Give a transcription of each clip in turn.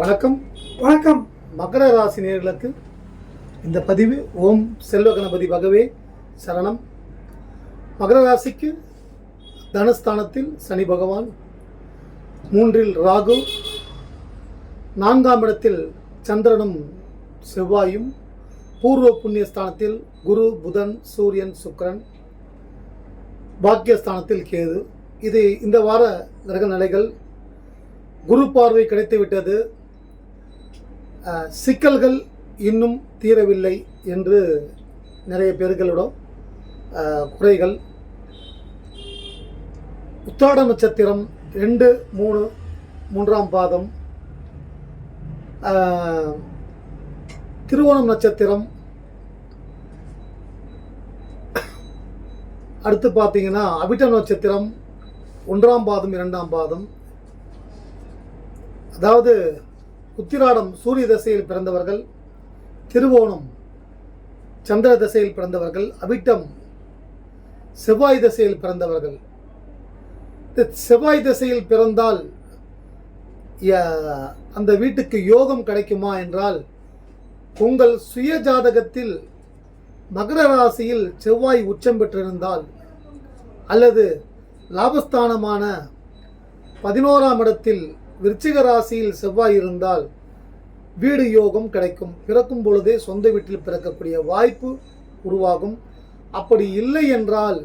வணக்கம். வணக்கம். மகர ராசி நேர்களுக்கு இந்த பதிவு ஓம் செல்வ கணபதி பகவே சரணம். மகர ராசிக்கு தனஸ்தானத்தில் சனி பகவான் மூன்றில் ராகு நான்காம் இடத்தில் சந்திரனும் செவ்வாயும் பூர்வ புண்ணிய ஸ்தானத்தில் குரு புதன் சூரியன் சுக்கரன் பாக்கியஸ்தானத்தில் கேது. இது இந்த வார கிரக நிலைகள் குரு பார்வை கிடைத்துவிட்டது. சிக்கல்கள் இன்னும் தீரவில்லை என்று நிறைய பேர்களோட குறைகள். உத்தாட நட்சத்திரம் ரெண்டு மூணு மூன்றாம் பாதம். திருவோணம் நட்சத்திரம். அடுத்து பார்த்தீங்கன்னா அபிட்ட நட்சத்திரம் ஒன்றாம் பாதம் இரண்டாம் பாதம். அதாவது உத்திராடம் சூரிய தசையில் பிறந்தவர்கள் திருவோணம் சந்திர தசையில் பிறந்தவர்கள் அபிட்டம் செவ்வாய் தசையில் பிறந்தவர்கள். இந்த செவ்வாய் திசையில் பிறந்தால் அந்த வீட்டுக்கு யோகம் கிடைக்குமா என்றால் உங்கள் சுய ஜாதகத்தில் மகர ராசியில் செவ்வாய் உச்சம் பெற்றிருந்தால் அல்லது லாபஸ்தானமான பதினோராம் இடத்தில் விருச்சிக ராசியில் செவ்வாய் இருந்தால் வீடு யோகம் கிடைக்கும். பிறக்கும் பொழுதே சொந்த வீட்டில் பிறக்கக்கூடிய வாய்ப்பு உருவாகும். அப்படி இல்லை என்றால்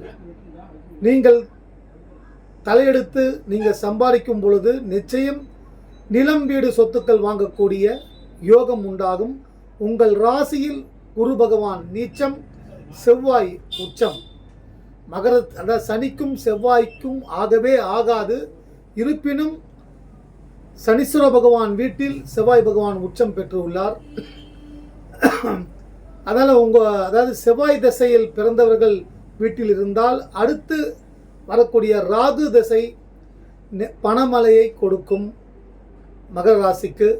நீங்கள் தலையெடுத்து நீங்கள் சம்பாதிக்கும் பொழுது நிச்சயம் நிலம் வீடு சொத்துக்கள் வாங்கக்கூடிய யோகம் உண்டாகும். உங்கள் ராசியில் குரு பகவான் நீச்சம் செவ்வாய் உச்சம். மகர அதாவது சனிக்கும் செவ்வாய்க்கும் ஆகவே ஆகாது. இருப்பினும் சனீஸ்வர பகவான் வீட்டில் செவ்வாய் பகவான் உச்சம் பெற்றுள்ளார். அதனால் உங்கள் அதாவது செவ்வாய் திசையில் பிறந்தவர்கள் வீட்டில் இருந்தால் அடுத்து வரக்கூடிய ராகு திசை நெ- கொடுக்கும். மகர ராசிக்கு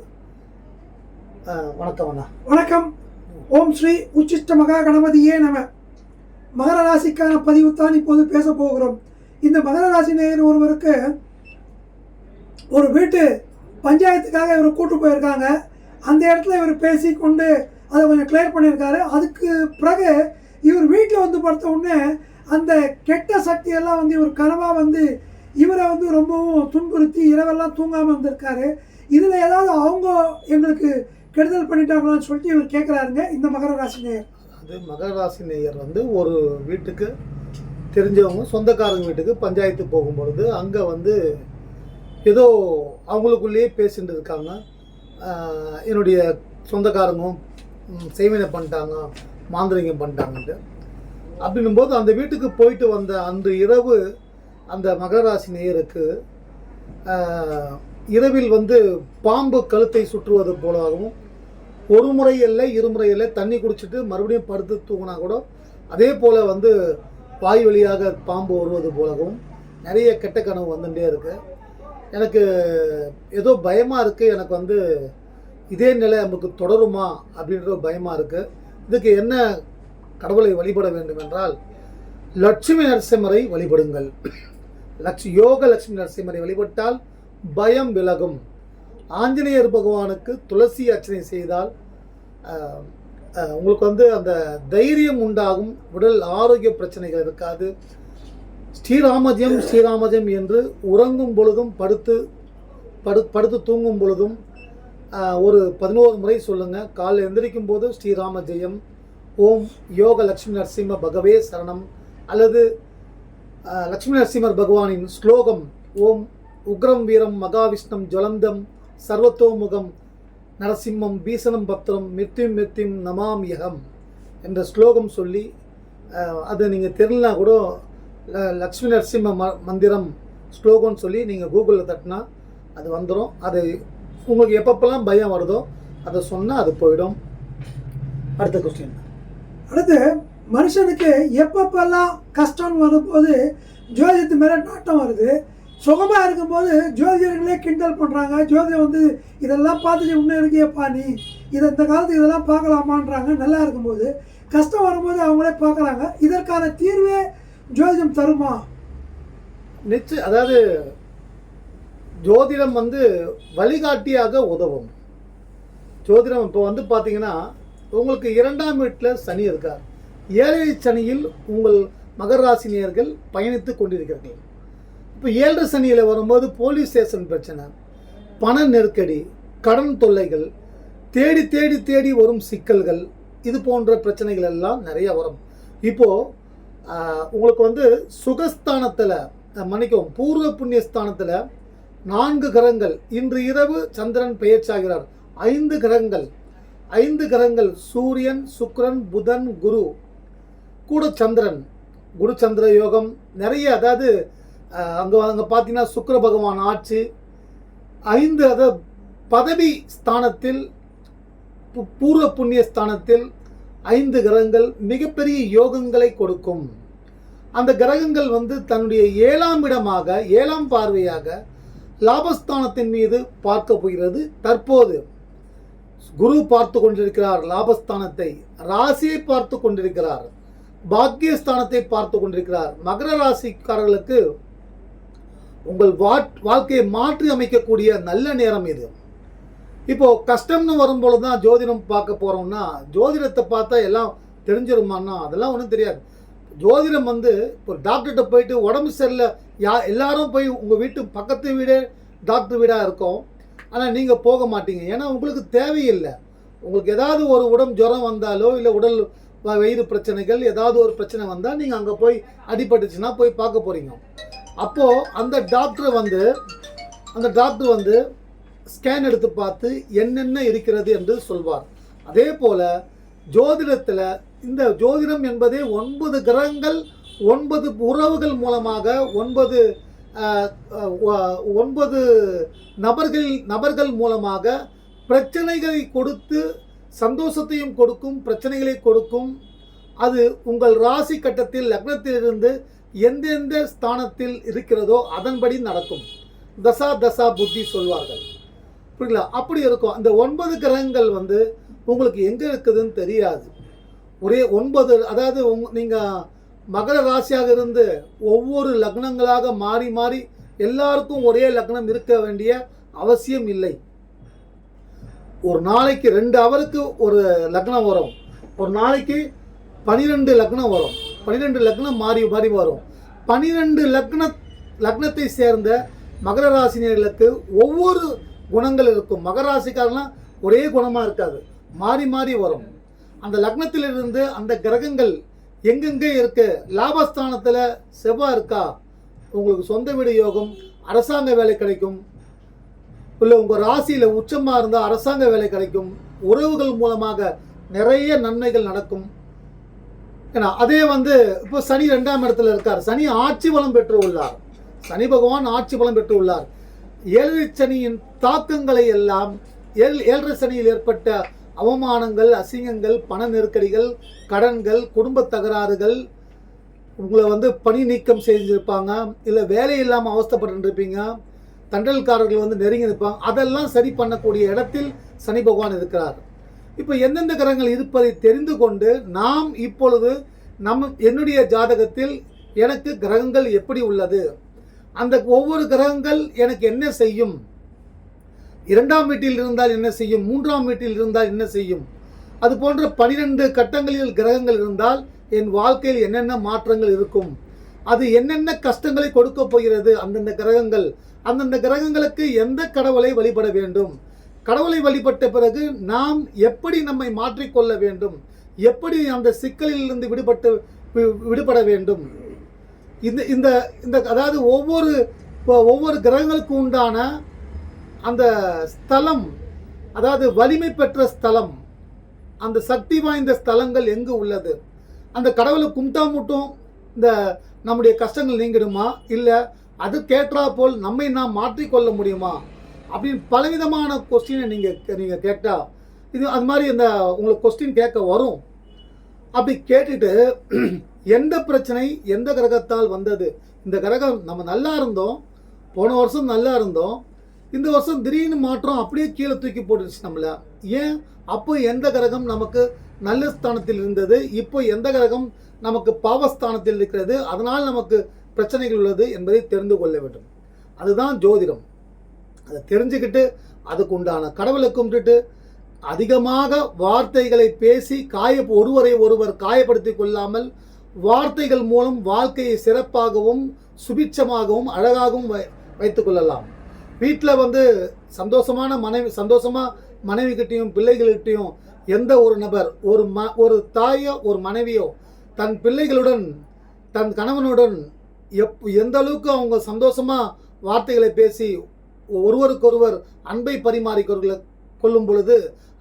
வணக்கம் அண்ணா. வணக்கம். ஓம் ஸ்ரீ உச்சிஷ்ட மகா கணபதியே நம. மகர ராசிக்கான பதிவு தான் இப்போது பேச போகிறோம். இந்த மகர ராசி நேயர் ஒருவருக்கு ஒரு வீட்டு பஞ்சாயத்துக்காக இவர் கூட்டு போயிருக்காங்க. அந்த இடத்துல இவர் பேசி கொண்டு அதை கொஞ்சம் கிளியர் பண்ணியிருக்காரு. அதுக்கு பிறகு இவர் வீட்டில் வந்து பார்த்த உடனே அந்த கெட்ட சக்தியெல்லாம் வந்து இவர் கனவாக வந்து இவரை வந்து ரொம்பவும் துன்புறுத்தி இரவெல்லாம் தூங்காமல் இருந்திருக்காரு. இதில் ஏதாவது அவங்க எங்களுக்கு கெடுதல் பண்ணிட்டாங்களான்னு சொல்லிட்டு இவர் கேட்குறாருங்க இந்த மகர ராசி நேயர். அது மகர ராசி நேயர் வந்து ஒரு வீட்டுக்கு தெரிஞ்சவங்க சொந்தக்காரங்க வீட்டுக்கு பஞ்சாயத்து போகும்பொழுது அங்கே வந்து ஏதோ அவங்களுக்குள்ளேயே பேசிட்டு இருக்காங்க என்னுடைய சொந்தக்காரங்க செய்வினை பண்ணிட்டாங்க மாந்திரிகம் பண்ணிட்டாங்கன்ட்டு. அப்படின்னும்போது அந்த வீட்டுக்கு போயிட்டு வந்த அன்று இரவு அந்த மகராசி நேயருக்கு இரவில் வந்து பாம்பு கழுத்தை சுற்றுவது போலாகவும் ஒரு முறை இல்லை இருமுறை இல்லை தண்ணி குடிச்சிட்டு மறுபடியும் படுத்து தூங்கினா கூட அதே போல் வந்து வாய் வழியாக பாம்பு வருவது போலவும் நிறைய கெட்ட கனவு வந்துட்டே இருக்குது எனக்கு ஏதோ பயமாக இருக்குது எனக்கு வந்து இதே நிலை நமக்கு தொடருமா அப்படின்ற ஒரு பயமாக இருக்குது இதுக்கு என்ன கடவுளை வழிபட வேண்டும் என்றால் லட்சுமி நரசிம்மரை வழிபடுங்கள். லட்ச யோக லட்சுமி நரசிம்மரை வழிபட்டால் பயம் விலகும். ஆஞ்சநேயர் பகவானுக்கு துளசி அர்ச்சனை செய்தால் உங்களுக்கு வந்து அந்த தைரியம் உண்டாகும். உடல் ஆரோக்கிய பிரச்சனைகள் இருக்காது. ஸ்ரீராமஜம் ஸ்ரீராமஜம் என்று உறங்கும் பொழுதும் படுத்து படு படுத்து தூங்கும் பொழுதும் ஒரு பதினோரு முறை சொல்லுங்கள் காலை எந்திரிக்கும் போது ஸ்ரீராம ஜெயம் ஓம் யோக லக்ஷ்மி நரசிம்ம பகவே சரணம். அல்லது லக்ஷ்மி லட்சுமி நரசிம்மர் பகவானின் ஸ்லோகம் ஓம் உக்ரம் வீரம் மகாவிஷ்ணம் ஜலந்தம் சர்வத்தோமுகம் நரசிம்மம் பீசனம் பத்திரம் மிருத்யும் மிருத்யும் நமாம் யகம் என்ற ஸ்லோகம் சொல்லி அது நீங்கள் தெரியலனா கூட லக்ஷ்மி நரசிம்ம ம மந்திரம் ஸ்லோகம்னு சொல்லி நீங்கள் கூகுளில் தட்டினா அது வந்துடும் அது உங்களுக்கு எப்பப்பெல்லாம் பயம் வருதோ அதை சொன்னால் அது போயிடும். அடுத்த கொஸ்டின் அடுத்து மனுஷனுக்கு எப்பப்பெல்லாம் கஷ்டம் வரும்போது ஜோதிடத்து மேலே நாட்டம் வருது சுகமாக இருக்கும்போது ஜோதிடர்களே கிண்டல் பண்ணுறாங்க ஜோதிடம் வந்து இதெல்லாம் பார்த்துட்டு இன்னும் இருக்கியப்பா நீ இதை இந்த காலத்துக்கு இதெல்லாம் பார்க்கலாமான்றாங்க நல்லா இருக்கும்போது கஷ்டம் வரும்போது அவங்களே பார்க்குறாங்க. இதற்கான தீர்வே ஜோதிடம் தருமா? நிச்சயம் அதாவது ஜோதிடம் வந்து வழிகாட்டியாக உதவும். ஜோதிடம் இப்போ வந்து பார்த்தீங்கன்னா உங்களுக்கு இரண்டாம் வீட்டில் சனி இருக்கார். ஏழரை சனியில் உங்கள் மகர ராசினியர்கள் பயணித்து கொண்டிருக்கிறார்கள். இப்போ ஏழரை சனியில் வரும்போது போலீஸ் ஸ்டேஷன் பிரச்சனை பண நெருக்கடி கடன் தொல்லைகள் தேடி தேடி தேடி வரும் சிக்கல்கள் இது போன்ற பிரச்சனைகள் எல்லாம் நிறைய வரும். இப்போது உங்களுக்கு வந்து சுகஸ்தானத்தில் மன்னிக்கவும் பூர்வ புண்ணிய ஸ்தானத்தில் நான்கு கிரகங்கள். இன்று இரவு சந்திரன் பெயர்ச்சாகிறார். ஐந்து கிரகங்கள். ஐந்து கிரகங்கள் சூரியன் சுக்ரன் புதன் குரு கூட சந்திரன். குரு சந்திர யோகம். நிறைய அதாவது அங்கே அங்கே பார்த்தீங்கன்னா சுக்கர பகவான் ஆட்சி. ஐந்து அதாவது பதவி ஸ்தானத்தில் பு- பூர்வ புண்ணிய ஸ்தானத்தில் ஐந்து கிரகங்கள் மிகப்பெரிய யோகங்களை கொடுக்கும். அந்த கிரகங்கள் வந்து தன்னுடைய ஏழாம் இடமாக ஏழாம் பார்வையாக லாபஸ்தானத்தின் மீது பார்க்க போகிறது. தற்போது குரு பார்த்து கொண்டிருக்கிறார் லாபஸ்தானத்தை ராசியை பார்த்து கொண்டிருக்கிறார் பாக்கியஸ்தானத்தை பார்த்து கொண்டிருக்கிறார். மகர ராசிக்காரர்களுக்கு உங்கள் வாட்- வாழ்க்கையை மாற்றி அமைக்கக்கூடிய நல்ல நேரம் இது. இப்போ கஷ்டம்னு வரும்பொழுது தான் ஜோதிடம் பார்க்க போறோம்னா ஜோதிடத்தை பார்த்தா எல்லாம் தெரிஞ்சிருமான்னா அதெல்லாம் ஒன்றும் தெரியாது. ஜோதிடம் வந்து ஒரு டாக்டர்கிட்ட போயிட்டு உடம்பு சரியில்லை. யா எல்லாரும் போய் உங்கள் வீட்டு பக்கத்து வீடே டாக்டர் வீடாக இருக்கும். ஆனால் நீங்கள் போக மாட்டீங்க. ஏன்னா உங்களுக்கு தேவையில்லை. உங்களுக்கு ஏதாவது ஒரு உடம்பு ஜுரம் வந்தாலோ இல்லை உடல் வயிறு பிரச்சனைகள் ஏதாவது ஒரு பிரச்சனை வந்தால் நீங்கள் அங்கே போய் அடிபட்டுச்சுன்னா போய் பார்க்க போகிறீங்க அப்போது அந்த டாக்டர் வந்து அந்த டாக்டர் வந்து ஸ்கேன் எடுத்து பார்த்து என்னென்ன இருக்கிறது என்று சொல்வார். அதே போல் ஜோதிடத்தில் இந்த ஜோதிடம் என்பதே ஒன்பது கிரகங்கள் ஒன்பது உறவுகள் மூலமாக ஒன்பது ஒன்பது நபர்கள் நபர்கள் மூலமாக பிரச்சனைகளை கொடுத்து சந்தோஷத்தையும் கொடுக்கும் பிரச்சனைகளை கொடுக்கும். அது உங்கள் ராசி கட்டத்தில் லக்னத்திலிருந்து எந்தெந்த ஸ்தானத்தில் இருக்கிறதோ அதன்படி நடக்கும். தசா தசா புத்தி சொல்வார்கள். புரியுங்களா அப்படி இருக்கும். அந்த ஒன்பது கிரகங்கள் வந்து உங்களுக்கு எங்கே இருக்குதுன்னு தெரியாது. ஒரே ஒன்பது அதாவது உங் நீங்கள் மகர ராசியாக இருந்து ஒவ்வொரு லக்னங்களாக மாறி மாறி எல்லாருக்கும் ஒரே லக்னம் இருக்க வேண்டிய அவசியம் இல்லை. ஒரு நாளைக்கு ரெண்டு அவருக்கு ஒரு லக்னம் வரும். ஒரு நாளைக்கு பனிரெண்டு லக்னம் வரும். பனிரெண்டு லக்னம் மாறி மாறி வரும். பனிரெண்டு லக்ன லக்னத்தை சேர்ந்த மகர ராசினியர்களுக்கு ஒவ்வொரு குணங்கள் இருக்கும். மகர ராசிக்காரெல்லாம் ஒரே குணமாக இருக்காது. மாறி மாறி வரும். அந்த லக்னத்திலிருந்து அந்த கிரகங்கள் எங்கெங்கே இருக்கு? லாபஸ்தானத்தில் செவ்வாய் இருக்கா? உங்களுக்கு சொந்த வீடு யோகம் அரசாங்க வேலை கிடைக்கும். இல்லை உங்கள் ராசியில் உச்சமாக இருந்தால் அரசாங்க வேலை கிடைக்கும். உறவுகள் மூலமாக நிறைய நன்மைகள் நடக்கும். ஏன்னா அதே வந்து இப்போ சனி ரெண்டாம் இடத்துல இருக்கார். சனி ஆட்சி பலம் பெற்று உள்ளார் சனி பகவான் ஆட்சி பலம் பெற்று உள்ளார் ஏழரை சனியின் தாக்கங்களை எல்லாம் ஏழ் ஏழரை சனியில் ஏற்பட்ட அவமானங்கள் அசிங்கங்கள் பண நெருக்கடிகள் கடன்கள் குடும்ப தகராறுகள் உங்களை வந்து பணி நீக்கம் செஞ்சுருப்பாங்க இல்லை வேலை இல்லாமல் அவஸ்தப்பட்டுருப்பீங்க தண்டல்காரர்கள் வந்து நெருங்கி இருப்பாங்க அதெல்லாம் சரி பண்ணக்கூடிய இடத்தில் சனி பகவான் இருக்கிறார். இப்போ எந்தெந்த கிரகங்கள் இருப்பதை தெரிந்து கொண்டு நாம் இப்பொழுது நம் என்னுடைய ஜாதகத்தில் எனக்கு கிரகங்கள் எப்படி உள்ளது? அந்த ஒவ்வொரு கிரகங்கள் எனக்கு என்ன செய்யும்? இரண்டாம் வீட்டில் இருந்தால் என்ன செய்யும்? மூன்றாம் வீட்டில் இருந்தால் என்ன செய்யும்? அது போன்ற பனிரெண்டு கட்டங்களில் கிரகங்கள் இருந்தால் என் வாழ்க்கையில் என்னென்ன மாற்றங்கள் இருக்கும்? அது என்னென்ன கஷ்டங்களை கொடுக்க போகிறது? அந்தந்த கிரகங்கள் அந்தந்த கிரகங்களுக்கு எந்த கடவுளை வழிபட வேண்டும்? கடவுளை வழிபட்ட பிறகு நாம் எப்படி நம்மை மாற்றிக்கொள்ள வேண்டும்? எப்படி அந்த சிக்கலில் இருந்து விடுபட்டு வி- விடுபட வேண்டும்? இந்த இந்த இந்த அதாவது ஒவ்வொரு ஒவ்வொரு கிரகங்களுக்கு உண்டான அந்த ஸ்தலம் அதாவது வலிமை பெற்ற ஸ்தலம் அந்த சக்தி வாய்ந்த ஸ்தலங்கள் எங்கு உள்ளது? அந்த கடவுளை கும்பிட்டா மட்டும் இந்த நம்முடைய கஷ்டங்கள் நீங்கிடுமா? இல்லை அது கேட்டா போல் நம்மை நாம் மாற்றிக்கொள்ள முடியுமா? அப்படின்னு பலவிதமான கொஸ்டினை நீங்கள் நீங்கள் கேட்டால் இது அது மாதிரி இந்த உங்களுக்கு கொஸ்டின் கேட்க வரும். அப்படி கேட்டுட்டு எந்த பிரச்சனை எந்த கிரகத்தால் வந்தது? இந்த கிரகம் நம்ம நல்லா இருந்தோம் போன வருஷம் நல்லா இருந்தோம் இந்த வருஷம் திடீர்னு மாற்றம் அப்படியே கீழே தூக்கி போட்டுருச்சு நம்மள. ஏன்? அப்போ எந்த கிரகம் நமக்கு நல்ல ஸ்தானத்தில் இருந்தது? இப்போ எந்த கிரகம் நமக்கு பாவஸ்தானத்தில் இருக்கிறது? அதனால் நமக்கு பிரச்சனைகள் உள்ளது என்பதை தெரிந்து கொள்ள வேண்டும். அதுதான் ஜோதிடம். அதை தெரிஞ்சுக்கிட்டு அதுக்கு உண்டான கடவுளை கும்பிட்டுட்டு அதிகமாக வார்த்தைகளை பேசி காய ஒருவரை ஒருவர் காயப்படுத்தி கொள்ளாமல் வார்த்தைகள் மூலம் வாழ்க்கையை சிறப்பாகவும் சுபிட்சமாகவும் அழகாகவும் வை வைத்துக் கொள்ளலாம். வீட்டில் வந்து சந்தோஷமான மனைவி சந்தோஷமாக மனைவிக்கிட்டையும் பிள்ளைகள்கிட்டையும் எந்த ஒரு நபர் ஒரு ம ஒரு தாயோ ஒரு மனைவியோ தன் பிள்ளைகளுடன் தன் கணவனுடன் எப் எந்த அளவுக்கு அவங்க சந்தோஷமாக வார்த்தைகளை பேசி ஒருவருக்கொருவர் அன்பை பரிமாறிக்கொள்ள கொள்ளும் பொழுது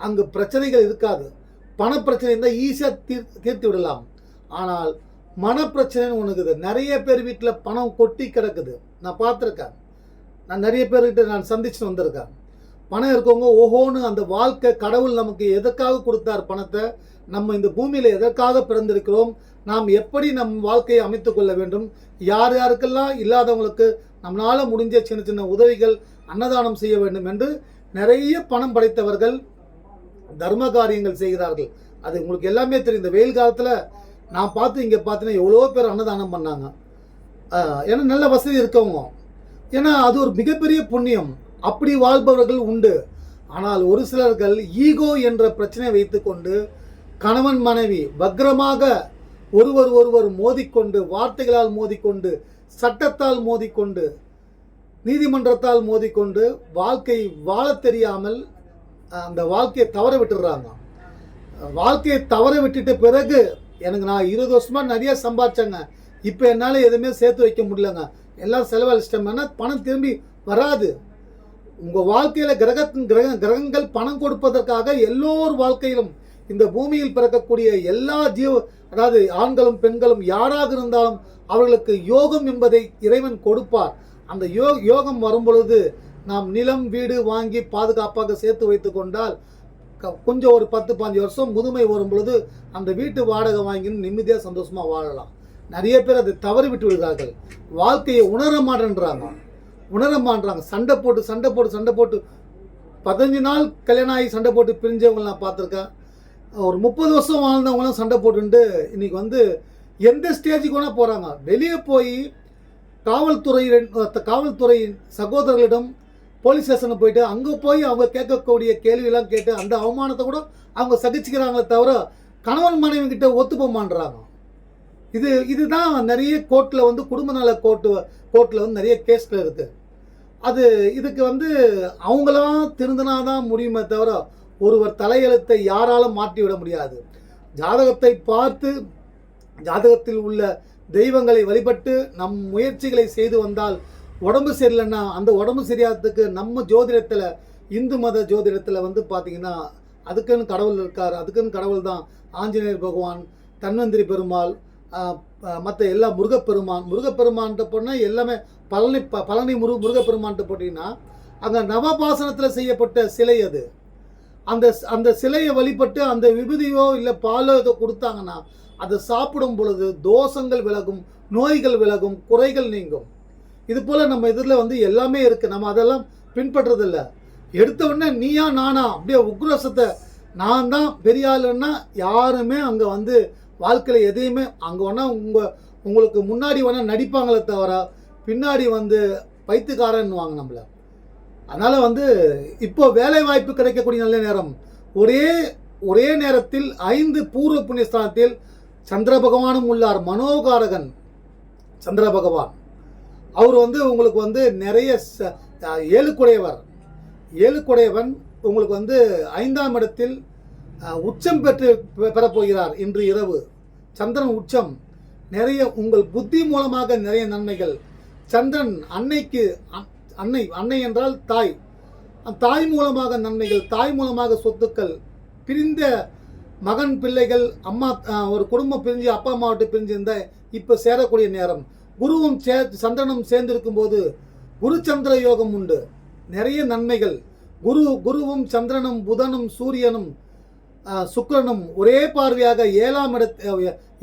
அங்கு பிரச்சனைகள் இருக்காது. பணப்பிரச்சனை இருந்தால் ஈஸியாக தீர் தீர்த்து விடலாம். ஆனால் மனப்பிரச்சனைன்னு ஒன்று இருக்குது. நிறைய பேர் வீட்டில் பணம் கொட்டி கிடக்குது. நான் பார்த்துருக்கேன். நான் நிறைய பேர்கிட்ட நான் சந்திச்சுட்டு வந்திருக்கேன். பணம் இருக்கவங்க ஓஹோன்னு அந்த வாழ்க்கை கடவுள் நமக்கு எதற்காக கொடுத்தார் பணத்தை? நம்ம இந்த பூமியில் எதற்காக பிறந்திருக்கிறோம்? நாம் எப்படி நம் வாழ்க்கையை அமைத்து கொள்ள வேண்டும்? யார் யாருக்கெல்லாம் இல்லாதவங்களுக்கு நம்மளால் முடிஞ்ச சின்ன சின்ன உதவிகள் அன்னதானம் செய்ய வேண்டும் என்று நிறைய பணம் படைத்தவர்கள் தர்ம காரியங்கள் செய்கிறார்கள். அது உங்களுக்கு எல்லாமே தெரியும். இந்த வெயில் காலத்தில் நான் பார்த்து இங்கே பார்த்தீங்கன்னா எவ்வளோ பேர் அன்னதானம் பண்ணாங்க. ஏன்னா நல்ல வசதி இருக்கவங்க. ஏன்னா அது ஒரு மிகப்பெரிய புண்ணியம். அப்படி வாழ்பவர்கள் உண்டு. ஆனால் ஒரு சிலர்கள் ஈகோ என்ற பிரச்சனையை வைத்துக்கொண்டு கணவன் மனைவி வக்ரமாக ஒருவர் ஒருவர் மோதிக்கொண்டு வார்த்தைகளால் மோதிக்கொண்டு சட்டத்தால் மோதிக்கொண்டு நீதிமன்றத்தால் மோதிக்கொண்டு வாழ்க்கை வாழ தெரியாமல் அந்த வாழ்க்கையை தவற விட்டுடுறாங்க. வாழ்க்கையை தவற விட்டுட்ட பிறகு எனக்கு நான் இருபது வருஷமாக நிறைய சம்பாதிச்சேங்க. இப்போ என்னால் எதுவுமே சேர்த்து வைக்க முடியலங்க. எல்லாம் செலவழிச்சிட்டோம்னா பணம் திரும்பி வராது. உங்கள் வாழ்க்கையில் கிரக கிரக கிரகங்கள் பணம் கொடுப்பதற்காக எல்லோர் வாழ்க்கையிலும் இந்த பூமியில் பிறக்கக்கூடிய எல்லா ஜீவ அதாவது ஆண்களும் பெண்களும் யாராக இருந்தாலும் அவர்களுக்கு யோகம் என்பதை இறைவன் கொடுப்பார். அந்த யோ யோகம் வரும் பொழுது நாம் நிலம் வீடு வாங்கி பாதுகாப்பாக சேர்த்து வைத்து கொண்டால் க- கொஞ்சம் ஒரு பத்து பாஞ்சு வருஷம் முதுமை வரும் பொழுது அந்த வீட்டு வாடகை வாங்கின்னு நிம்மதியாக சந்தோஷமாக வாழலாம். நிறைய பேர் அதை தவறி விட்டு விடுகிறார்கள். வாழ்க்கையை உணர மாட்டேன்றாங்க. உணர மாட்டேறாங்க சண்டை போட்டு சண்டை போட்டு சண்டை போட்டு. பதினஞ்சு நாள் கல்யாணம் ஆகி சண்டை போட்டு பிரிஞ்சவங்க நான் பார்த்துருக்கேன். ஒரு முப்பது வருஷம் வாழ்ந்தவங்களாம் சண்டை போட்டுட்டு இன்றைக்கி வந்து எந்த ஸ்டேஜுக்கு வேணால் போகிறாங்க வெளியே போய் காவல்துறை காவல்துறை சகோதரர்களிடம் போலீஸ் ஸ்டேஷனுக்கு போயிட்டு அங்கே போய் அவங்க கேட்கக்கூடிய கேள்வியெல்லாம் கேட்டு அந்த அவமானத்தை கூட அவங்க சகிச்சுக்கிறாங்களே தவிர கணவன் மனைவி கிட்ட ஒத்து இது இதுதான் நிறைய கோர்ட்டில் வந்து குடும்ப நல கோர்ட்டு கோர்ட்டில் வந்து நிறைய கேஸ்கள் இருக்குது அது இதுக்கு வந்து அவங்களாம் திருந்தினாதான் முடியுமே தவிர ஒருவர் தலையெழுத்தை யாராலும் மாற்றி விட முடியாது. ஜாதகத்தை பார்த்து ஜாதகத்தில் உள்ள தெய்வங்களை வழிபட்டு நம் முயற்சிகளை செய்து வந்தால் உடம்பு சரியில்லைன்னா அந்த உடம்பு சரியாததுக்கு நம்ம ஜோதிடத்தில் இந்து மத ஜோதிடத்தில் வந்து பார்த்திங்கன்னா அதுக்குன்னு கடவுள் இருக்கார் அதுக்குன்னு கடவுள் தான் ஆஞ்சநேயர் பகவான் தன்வந்திரி பெருமாள் மற்ற எல்லா முருகப்பெருமான் முருகப்பெருமான்கிட்ட போனால் எல்லாமே பழனி ப பழனி முரு முருகப்பெருமான்கிட்ட போட்டிங்கன்னா அங்கே நவபாசனத்தில் செய்யப்பட்ட சிலை அது. அந்த அந்த சிலையை வழிபட்டு அந்த விபதியோ இல்லை பாலோ ஏதோ கொடுத்தாங்கன்னா அதை சாப்பிடும் பொழுது தோஷங்கள் விலகும் நோய்கள் விலகும் குறைகள் நீங்கும். இது போல் நம்ம இதில் வந்து எல்லாமே இருக்குது நம்ம அதெல்லாம் பின்பற்றதில்ல. எடுத்த உடனே நீயா நானா அப்படியே உக்ரோசத்தை நான் தான் பெரிய ஆளுன்னா யாருமே அங்கே வந்து வாழ்க்கையில் எதையுமே அங்கே வேணால் உங்கள் உங்களுக்கு முன்னாடி வேணால் நடிப்பாங்களே தவிர பின்னாடி வந்து பைத்துக்காரன்னுவாங்க நம்மளை. அதனால் வந்து இப்போ வேலை வாய்ப்பு கிடைக்கக்கூடிய நல்ல நேரம். ஒரே ஒரே நேரத்தில் ஐந்து பூர்வ புண்ணியஸ்தானத்தில் சந்திர பகவானும் உள்ளார் மனோகாரகன் சந்திர பகவான். அவர் வந்து உங்களுக்கு வந்து நிறைய ச- ஏழுக்குடையவர். ஏழுக்குடையவன் உங்களுக்கு வந்து ஐந்தாம் இடத்தில் உச்சம் பெற்று பெ- பெறப்போகிறார் இன்று இரவு. சந்திரன் உச்சம். நிறைய உங்கள் புத்தி மூலமாக நிறைய நன்மைகள். சந்திரன் அன்னைக்கு அன்னை அன்னை என்றால் தாய். தாய் மூலமாக நன்மைகள் தாய் மூலமாக சொத்துக்கள். பிரிந்த மகன் பிள்ளைகள் அம்மா ஒரு குடும்பம் பிரிஞ்சு அப்பா அம்மா விட்டு பிரிஞ்சிருந்த இப்போ சேரக்கூடிய நேரம். குருவும் சே சந்திரனும் சேர்ந்திருக்கும் போது குரு சந்திர யோகம் உண்டு. நிறைய நன்மைகள். குரு குருவும் சந்திரனும் புதனும் சூரியனும் சுக்கிரனும் ஒரே பார்வையாக ஏழாம் இடத்தை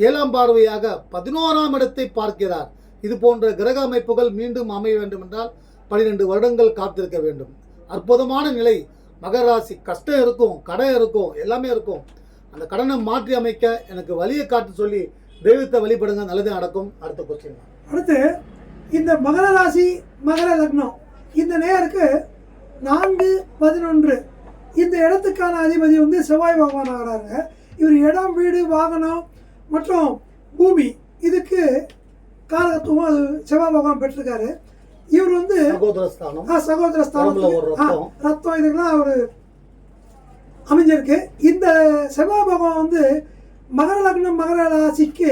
ஏழாம் பார்வையாக பதினோராம் இடத்தை பார்க்கிறார். இது போன்ற கிரக அமைப்புகள் மீண்டும் அமைய வேண்டும் என்றால் வருடங்கள் காத்திருக்க வேண்டும். அற்புதமான நிலை. மகர ராசி கஷ்டம் இருக்கும் கடன் இருக்கும் எல்லாமே இருக்கும். அந்த கடனை மாற்றி அமைக்க எனக்கு வழியை காட்டு சொல்லி தெய்வத்தை வழிபடுங்க நல்லது நடக்கும். அடுத்த கொஸ்டின் அடுத்து இந்த மகர ராசி மகர லக்னம். இந்த நேருக்கு நான்கு பதினொன்று இந்த இடத்துக்கான அதிபதி வந்து செவ்வாய் பகவான் ஆகிறாருங்க இவர் இடம் வீடு வாகனம் மற்றும் பூமி. இதுக்கு காரகத்துவம் அது செவ்வாய் பகவான் பெற்றிருக்காரு. இவர் வந்து சகோதர ஸ்தானம். ஆ, ரத்தம். இதுக்கெல்லாம் அவர் அமைஞ்சிருக்கு. இந்த செவ்வாய் பகவான் வந்து மகர லக்னம் மகர ராசிக்கு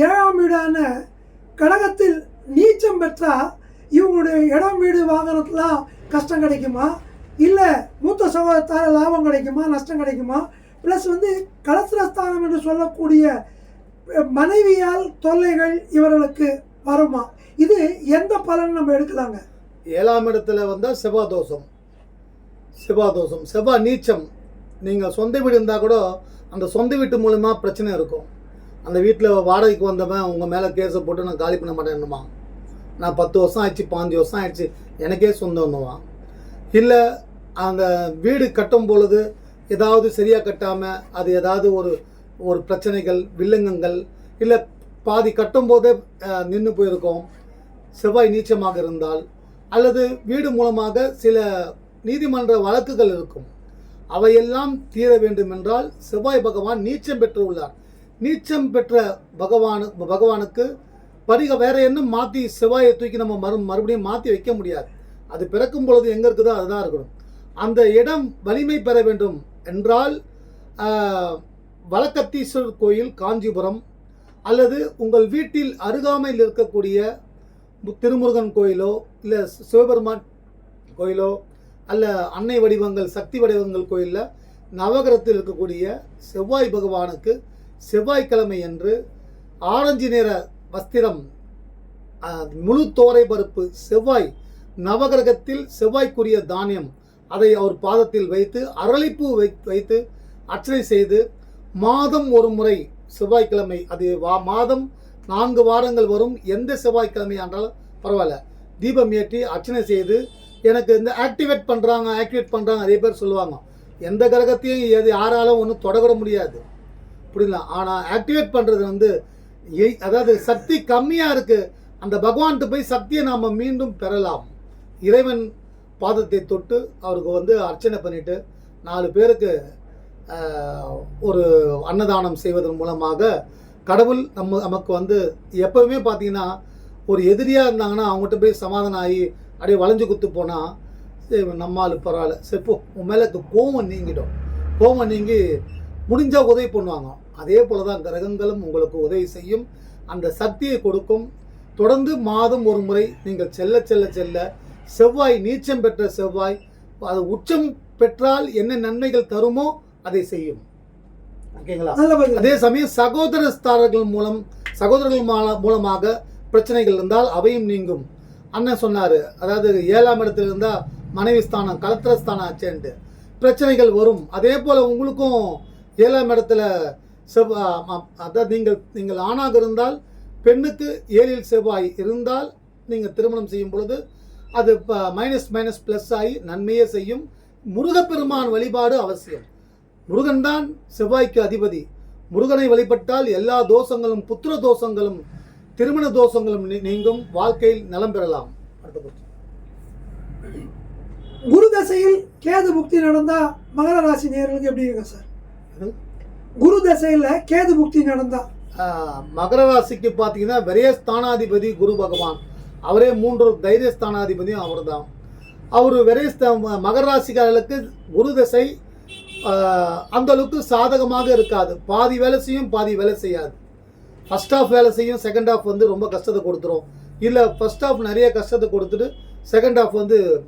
ஏழாம் வீடான கடகத்தில் நீச்சம் பெற்றா இவங்களுடைய இடம் வீடு வாகனத்துலாம் கஷ்டம் கிடைக்குமா? இல்லை மூத்த சகோதரத்தால் லாபம் கிடைக்குமா நஷ்டம் கிடைக்குமா? ப்ளஸ் வந்து கலசரஸ்தானம் என்று சொல்லக்கூடிய மனைவியால் தொல்லைகள் இவர்களுக்கு வருமா? இது எந்த பலன் நம்ம எடுக்கலாங்க? ஏழாம் இடத்துல வந்தால் செவ்வாதோஷம். செவ்வாதோஷம் செவ்வாய் செவ்வாய் நீச்சம். நீங்கள் சொந்த வீடு இருந்தால் கூட அந்த சொந்த வீட்டு மூலமா பிரச்சனை இருக்கும். அந்த வீட்டில் வாடகைக்கு வந்தவன் உங்கள் மேலே கேஸை போட்டு நான் காலி பண்ண மாட்டேன்னுமா நான் பத்து வருஷம் ஆயிடுச்சு பாஞ்சு வருஷம் ஆயிடுச்சு எனக்கே சொந்தம்னுவான். இல்லை அந்த வீடு கட்டும் பொழுது ஏதாவது சரியாக கட்டாமல் அது ஏதாவது ஒரு ஒரு பிரச்சனைகள் வில்லங்கங்கள் இல்லை பாதி கட்டும் போதே நின்று போயிருக்கோம் செவ்வாய் நீச்சமாக இருந்தால் அல்லது வீடு மூலமாக சில நீதிமன்ற வழக்குகள் இருக்கும். அவையெல்லாம் தீர வேண்டும் என்றால் செவ்வாய் பகவான் நீச்சம் பெற்று உள்ளார் நீச்சம் பெற்ற பகவானு பகவானுக்கு பரிக வேற என்ன மாற்றி செவ்வாயை தூக்கி நம்ம மறு மறுபடியும் மாற்றி வைக்க முடியாது. அது பிறக்கும் பொழுது எங்கே இருக்குதோ அதுதான் இருக்கணும். அந்த இடம் வலிமை பெற வேண்டும் என்றால் வழக்கத்தீஸ்வரர் கோயில் காஞ்சிபுரம் அல்லது உங்கள் வீட்டில் அருகாமையில் இருக்கக்கூடிய திருமுருகன் கோயிலோ இல்லை சிவபெருமான் கோயிலோ அல்ல அன்னை வடிவங்கள் சக்தி வடிவங்கள் கோயிலில் நவகரத்தில் இருக்கக்கூடிய செவ்வாய் பகவானுக்கு செவ்வாய்க்கிழமை என்று ஆரஞ்சு நிற வஸ்திரம் முழு தோரை பருப்பு செவ்வாய் நவகிரகத்தில் செவ்வாய்க்குரிய தானியம் அதை அவர் பாதத்தில் வைத்து அரளிப்பூ வை வைத்து அர்ச்சனை செய்து மாதம் ஒரு முறை செவ்வாய்க்கிழமை அது வா மாதம் நான்கு வாரங்கள் வரும் எந்த செவ்வாய்க்கிழமை என்றாலும் பரவாயில்ல. தீபம் ஏற்றி அர்ச்சனை செய்து எனக்கு இந்த ஆக்டிவேட் பண்ணுறாங்க ஆக்டிவேட் பண்ணுறாங்க நிறைய பேர் சொல்லுவாங்க. எந்த கிரகத்தையும் எது யாராலும் ஒன்றும் தொடர முடியாது. புரியல ஆனால் ஆக்டிவேட் பண்ணுறது வந்து எ அதாவது சக்தி கம்மியாக இருக்குது அந்த பகவான்கிட்ட போய் சக்தியை நாம் மீண்டும் பெறலாம். இறைவன் பாதத்தை தொட்டு அவருக்கு வந்து அர்ச்சனை பண்ணிட்டு நாலு பேருக்கு ஒரு அன்னதானம் செய்வதன் மூலமாக கடவுள் நம்ம நமக்கு வந்து எப்போவுமே பார்த்தீங்கன்னா ஒரு எதிரியாக இருந்தாங்கன்னா அவங்ககிட்ட போய் சமாதானம் ஆகி அப்படியே வளைஞ்சு குத்து போனால் சரி நம்மால் பரவாயில்ல. சரி போ. உன் மேலே கோவம் நீங்கிடும். கோவம் நீங்கி முடிஞ்சால் உதவி பண்ணுவாங்க. அதே போல தான் கிரகங்களும் உங்களுக்கு உதவி செய்யும். அந்த சக்தியை கொடுக்கும். தொடர்ந்து மாதம் ஒரு முறை நீங்கள் செல்ல செல்ல செல்ல செவ்வாய் நீச்சம் பெற்ற செவ்வாய் அது உச்சம் பெற்றால் என்ன நன்மைகள் தருமோ அதை செய்யும். ஓகேங்களா? அதே சமயம் சகோதரஸ்தாரர்கள் மூலம் சகோதரர்கள் மூல- மூலமாக பிரச்சனைகள் இருந்தால் அவையும் நீங்கும். அண்ணன் சொன்னாரு அதாவது ஏழாம் இடத்துல இருந்தா மனைவி ஸ்தானம் கலத்திர ஸ்தானம் ஆச்சேன்ட்டு. பிரச்சனைகள் வரும். அதே போல உங்களுக்கும் ஏழாம் இடத்துல செவ்வா அதாவது நீங்கள் நீங்கள் ஆணாக இருந்தால் பெண்ணுக்கு ஏழில் செவ்வாய் இருந்தால் நீங்கள் திருமணம் செய்யும் பொழுது அது மைனஸ் மைனஸ் ப்ளஸ் ஆகி நன்மையே செய்யும். முருகப்பெருமான் வழிபாடு அவசியம். முருகன் தான் செவ்வாய்க்கு அதிபதி. முருகனை வழிபட்டால் எல்லா தோஷங்களும் புத்திர தோஷங்களும் திருமண தோஷங்களும் நீங்கும். வாழ்க்கையில் நலம் பெறலாம். குரு தசையில் கேது புக்தி நடந்தா மகர ராசி நேயர்களுக்கு எப்படி இருக்கும் சார்? குரு தசையில் கேது புக்தி நடந்தா? மகர ராசிக்கு பார்த்தீங்கன்னா விரய ஸ்தானாதிபதி குரு பகவான். அவரே மூன்று தைரியஸ்தானாதிபதியும் அவர் தான் அவர் விரய ஸ்த- குரு தசை அந்த அளவுக்கு சாதகமாக இருக்காது. பாதி வேலை செய்யும் பாதி வேலை செய்யாது. ஃபர்ஸ்ட் ஹாஃப் வேலை செய்யும் செகண்ட் ஆஃப் வந்து ரொம்ப கஷ்டத்தை கொடுத்துரும். இல்லை ஃபஸ்ட் ஆஃப் நிறைய கஷ்டத்தை கொடுத்துட்டு செகண்ட் ஆஃப் வந்து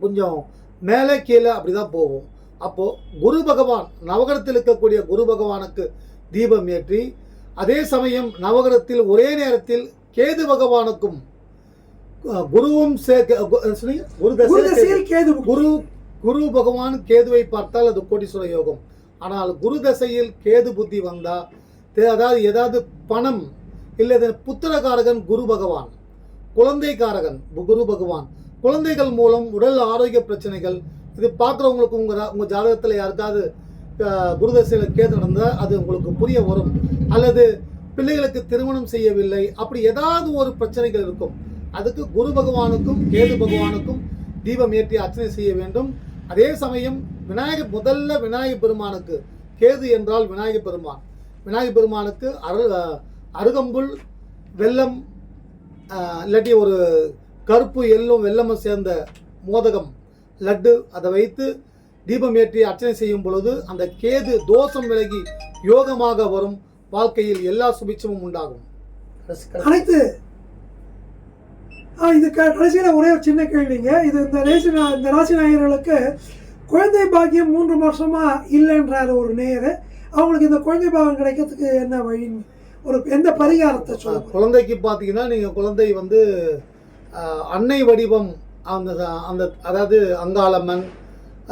கொஞ்சம் மேலே கீழே அப்படி தான் போகும். அப்போது குரு பகவான் நவகரத்தில் இருக்கக்கூடிய குரு பகவானுக்கு தீபம் ஏற்றி அதே சமயம் நவகரத்தில் ஒரே நேரத்தில் கேது பகவானுக்கும் குருவும்? குரு குரு தசை தசையில் கேது. குரு குரு பகவான் கேதுவை பார்த்தால் அது கோடீஸ்வர யோகம். ஆனால் குரு தசையில் கேது புத்தி வந்தா தே- அதாவது ஏதாவது பணம் இல்லை புத்திரகாரகன் குரு பகவான் குழந்தைக்காரகன் குரு பகவான் குழந்தைகள் மூலம் உடல் ஆரோக்கிய பிரச்சனைகள் இது பார்க்குறவங்களுக்கு உங்கள் உங்கள் ஜாதகத்தில் யாருக்காவது அஹ், குரு தசையில் கேது நடந்தால் அது உங்களுக்கு புரிய வரும். அல்லது பிள்ளைகளுக்கு திருமணம் செய்யவில்லை அப்படி ஏதாவது ஒரு பிரச்சனைகள் இருக்கும். அதுக்கு குரு பகவானுக்கும் கேது பகவானுக்கும் தீபம் ஏற்றி அர்ச்சனை செய்ய வேண்டும். அதே சமயம் விநாயகர் முதல்ல விநாயகர் பெருமானுக்கு கேது என்றால் விநாயகர் பெருமான். விநாயகர் பெருமானுக்கு அரு அருகம்புல் வெல்லம் இல்லாட்டி ஒரு கருப்பு எள்ளும் வெல்லமும் சேர்ந்த மோதகம் லட்டு அதை வைத்து தீபம் ஏற்றி அர்ச்சனை செய்யும் பொழுது அந்த கேது தோஷம் விலகி யோகமாக வரும். வாழ்க்கையில் எல்லா சுபிட்சமும் உண்டாகும். அனைத்து இது கடைசியில் ஒரே ஒரு சின்ன கேள்விங்க. இது இந்த ரேசி இந்த ராசி நாயர்களுக்கு குழந்தை பாக்கியம் மூன்று வருஷமா இல்லைன்றார் ஒரு நேயர். அவங்களுக்கு இந்த குழந்தை பாகம் கிடைக்கிறதுக்கு என்ன வழி? ஒரு எந்த பரிகாரத்தை சொல்லுங்க? குழந்தைக்கு பார்த்தீங்கன்னா நீங்கள் குழந்தை வந்து அன்னை வடிவம் அந்த அந்த அதாவது அங்காளம்மன்.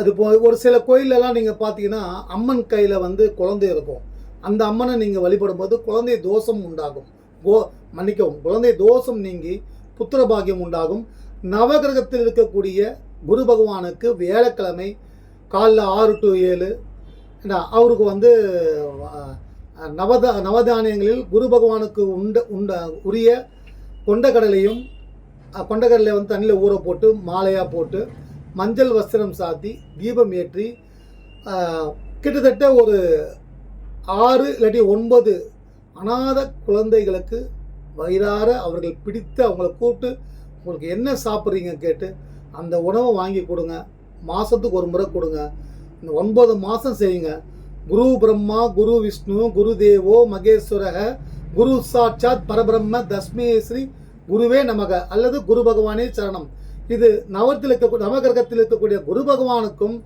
அது போ ஒரு சில கோயிலெல்லாம் நீங்கள் பார்த்தீங்கன்னா அம்மன் கையில் வந்து குழந்தை இருக்கும். அந்த அம்மனை நீங்கள் வழிபடும்போது குழந்தை தோஷம் உண்டாகும். கோ மன்னிக்கவும் குழந்தை தோஷம் நீங்கி சுத்திரபாக்கியம் உண்டாகும். நவகிரகத்தில் இருக்கக்கூடிய குரு பகவானுக்கு வியாழக்கிழமை காலைல ஆறு டு ஏழு. என்ன, அவருக்கு வந்து நவத நவதானியங்களில் குரு பகவானுக்கு உண்ட உண்ட உரிய கொண்டக்கடலையும் கொண்டக்கடலை வந்து தண்ணியில் ஊற போட்டு மாலையாக போட்டு மஞ்சள் வஸ்திரம் சாத்தி தீபம் ஏற்றி கிட்டத்தட்ட ஒரு ஆறு இல்லாட்டி ஒன்பது அநாத குழந்தைகளுக்கு வயிறார அவர்கள் பிடித்து அவங்கள கூப்பிட்டு உங்களுக்கு என்ன சாப்பிட்றீங்க கேட்டு அந்த உணவை வாங்கி கொடுங்க. மாதத்துக்கு ஒரு முறை கொடுங்க. இந்த ஒன்பது மாதம் செய்யுங்க. குரு பிரம்மா குரு விஷ்ணு குரு தேவோ மகேஸ்வரக குரு சாட்சாத் பரபிரம்ம தஸ்மே ஸ்ரீ குருவே நமக. அல்லது குரு பகவானே சரணம். இது நவத்தில் இருக்க நவகிரகத்தில் இருக்கக்கூடிய குரு பகவானுக்கும்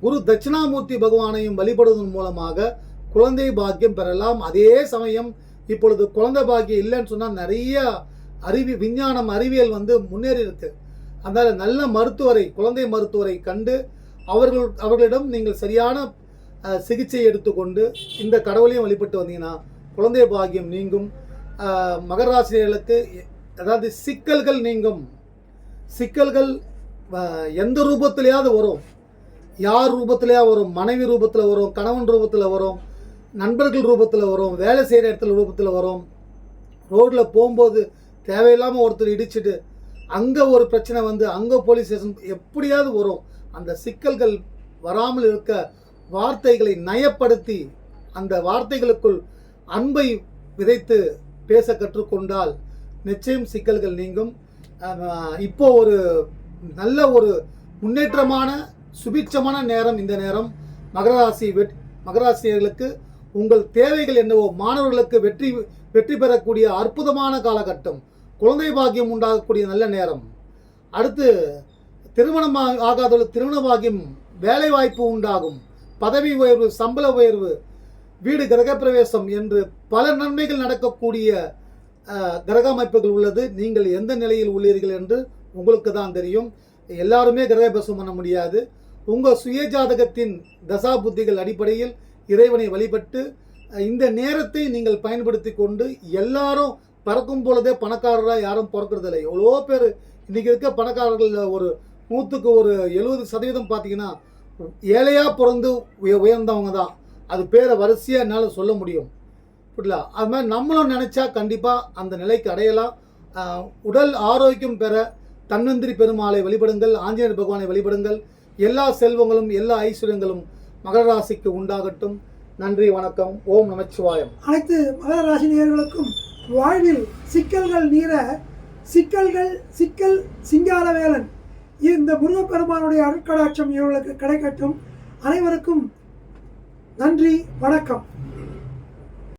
குரு தட்சிணாமூர்த்தி பகவானையும் வழிபடுவதன் மூலமாக குழந்தை பாக்கியம் பெறலாம். அதே சமயம் இப்பொழுது குழந்தை பாக்கியம் இல்லைன்னு சொன்னால் நிறைய அறிவி விஞ்ஞானம் அறிவியல் வந்து முன்னேறி இருக்கு. அதனால் நல்ல மருத்துவரை குழந்தை மருத்துவரை கண்டு அவர்கள் அவர்களிடம் நீங்கள் சரியான சிகிச்சை எடுத்துக்கொண்டு இந்த கடவுளையும் வழிபட்டு வந்தீங்கன்னா குழந்தை பாக்கியம் நீங்கும். மகராசிரியர்களுக்கு அதாவது சிக்கல்கள் நீங்கும். சிக்கல்கள் எந்த ரூபத்திலேயாவது வரும். யார் ரூபத்திலேயா வரும்? மனைவி ரூபத்தில் வரும் கணவன் ரூபத்தில் வரும். நண்பர்கள் ரூபத்தில் வரும் வேலை செய்கிற இடத்துல ரூபத்தில் வரும். ரோட்டில் போகும்போது தேவையில்லாமல் ஒருத்தர் இடிச்சிட்டு அங்கே ஒரு பிரச்சனை வந்து அங்கே போலீஸ் ஸ்டேஷன் எப்படியாவது வரும். அந்த சிக்கல்கள் வராமல் இருக்க வார்த்தைகளை நயப்படுத்தி அந்த வார்த்தைகளுக்குள் அன்பை விதைத்து பேச கற்றுக்கொண்டால் நிச்சயம் சிக்கல்கள் நீங்கும். இப்போ ஒரு நல்ல ஒரு முன்னேற்றமான சுபிட்சமான நேரம் இந்த நேரம். மகராசி வெட் மகராசியர்களுக்கு உங்கள் தேவைகள் என்னவோ மாணவர்களுக்கு வெற்றி வெற்றி பெறக்கூடிய அற்புதமான காலகட்டம் குழந்தை பாக்கியம் உண்டாகக்கூடிய நல்ல நேரம். அடுத்து திருமணம் ஆ- திருமண பாக்கியம் வேலை வாய்ப்பு உண்டாகும் பதவி உயர்வு சம்பள உயர்வு வீடு கிரகப்பிரவேசம் என்று பல நன்மைகள் நடக்கக்கூடிய கிரக அமைப்புகள் உள்ளது. நீங்கள் எந்த நிலையில் உள்ளீர்கள் என்று உங்களுக்கு தான் தெரியும். எல்லாருமே கிரகப்பிரவேசம் பண்ண முடியாது. உங்கள் சுய ஜாதகத்தின் தசா புத்திகள் அடிப்படையில் இறைவனை வழிபட்டு இந்த நேரத்தை நீங்கள் பயன்படுத்தி கொண்டு எல்லாரும் பறக்கும் பொழுதே பணக்காரராக யாரும் பிறக்கறதில்லை. எவ்வளோ பேர் இன்றைக்கி இருக்க பணக்காரர்கள் ஒரு நூற்றுக்கு ஒரு எழுபது சதவீதம் பார்த்தீங்கன்னா ஏழையாக பிறந்து உய உயர்ந்தவங்க தான். அது பேரை வரிசையாக என்னால் சொல்ல முடியும். புரியல அது மாதிரி நம்மளும் நினச்சா கண்டிப்பாக அந்த நிலைக்கு அடையலாம். உடல் ஆரோக்கியம் பெற தன்வந்திரி பெருமாளை வழிபடுங்கள் ஆஞ்சநேயர் பகவானை வழிபடுங்கள். எல்லா செல்வங்களும் எல்லா ஐஸ்வர்யங்களும் மகர ராசிக்கு உண்டாகட்டும். நன்றி வணக்கம். ஓம் நமச்சிவாயம். அனைத்து மகர ராசி நேர்களுக்கும் வாழ்வில் சிக்கல்கள் நீர சிக்கல்கள் சிக்கல் சிங்காரவேலன். இந்த முருகப்பெருமானுடைய அருட்கடாட்சம் இவர்களுக்கு கிடைக்கட்டும். அனைவருக்கும் நன்றி வணக்கம்.